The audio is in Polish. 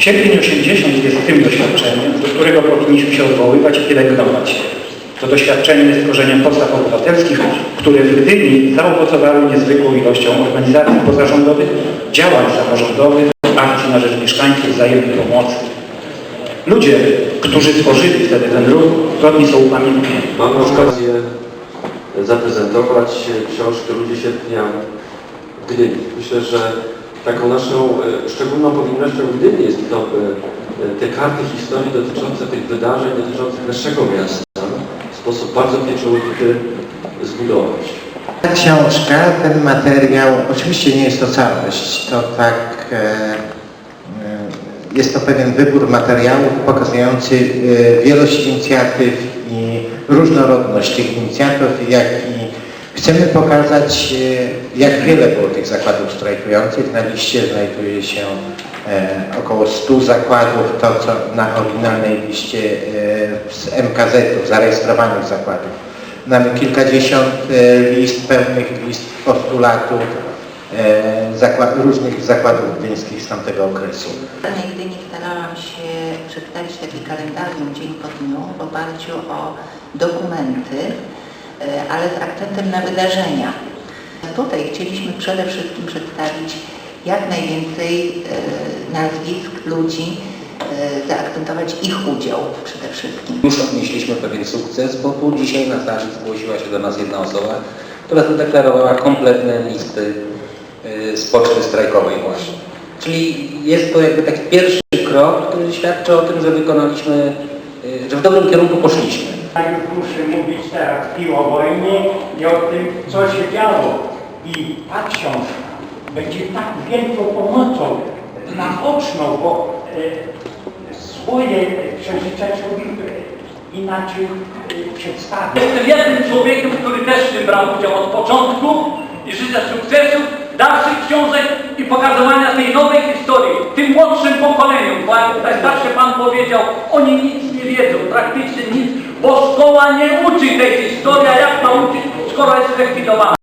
Sierpień 80 jest tym doświadczeniem, do którego powinniśmy się odwoływać i pielęgnować. To doświadczenie jest korzeniem podstaw obywatelskich, które w Gdyni zaowocowały niezwykłą ilością organizacji pozarządowych, działań samorządowych, akcji na rzecz mieszkańców, wzajemnej pomocy. Ludzie, którzy stworzyli wtedy ten ruch, godni są upamiętnieni. Mam okazję zaprezentować książkę Ludzie Sierpnia w Gdyni. Myślę, że taką naszą e, szczególną powinnością w Gdyni jest to, by e, te karty historii dotyczące tych wydarzeń, dotyczących naszego miasta w sposób bardzo pieczołowity zbudować. Ta książka, ten materiał, oczywiście nie jest to całość, to tak, e, e, jest to pewien wybór materiałów pokazujący e, wielość inicjatyw i różnorodność tych inicjatyw, jak i chcemy pokazać, e, jak wiele było tych zakładów strajkujących. Na liście znajduje się e, około 100 zakładów, to co na oryginalnej liście e, z MKZ-ów, zarejestrowanych zakładów. Mamy kilkadziesiąt list, pełnych list postulatów zakład, różnych zakładów gdyńskich z tamtego okresu. Nigdy nie starałam się przedstawić taki kalendarium dzień po dniu w oparciu o dokumenty, ale z akcentem na wydarzenia. Tutaj chcieliśmy przede wszystkim przedstawić jak najwięcej e, nazwisk ludzi, e, zaakcentować ich udział przede wszystkim. Już odnieśliśmy pewien sukces, bo tu dzisiaj na sali zgłosiła się do nas jedna osoba, która zadeklarowała kompletne listy z poczty strajkowej właśnie. Czyli jest to jakby taki pierwszy krok, który świadczy o tym, że wykonaliśmy, że w dobrym kierunku poszliśmy. Ja już muszę mówić teraz i o wojnie, i o tym, co się działo. I ta książka będzie tak wielką pomocą naoczną, bo e, swoje e, inaczej e, przedstawia. Jestem jednym człowiekiem, który też w tym brał udział od początku i życzę sukcesów, dalszych książek i pokazywania tej nowej historii tym młodszym pokoleniom, bo jak tutaj starszy Pan powiedział, oni nic nie wiedzą, praktycznie nic, bo szkoła nie uczy tej historii, a jak nauczyć, skoro jest zlikwidowana.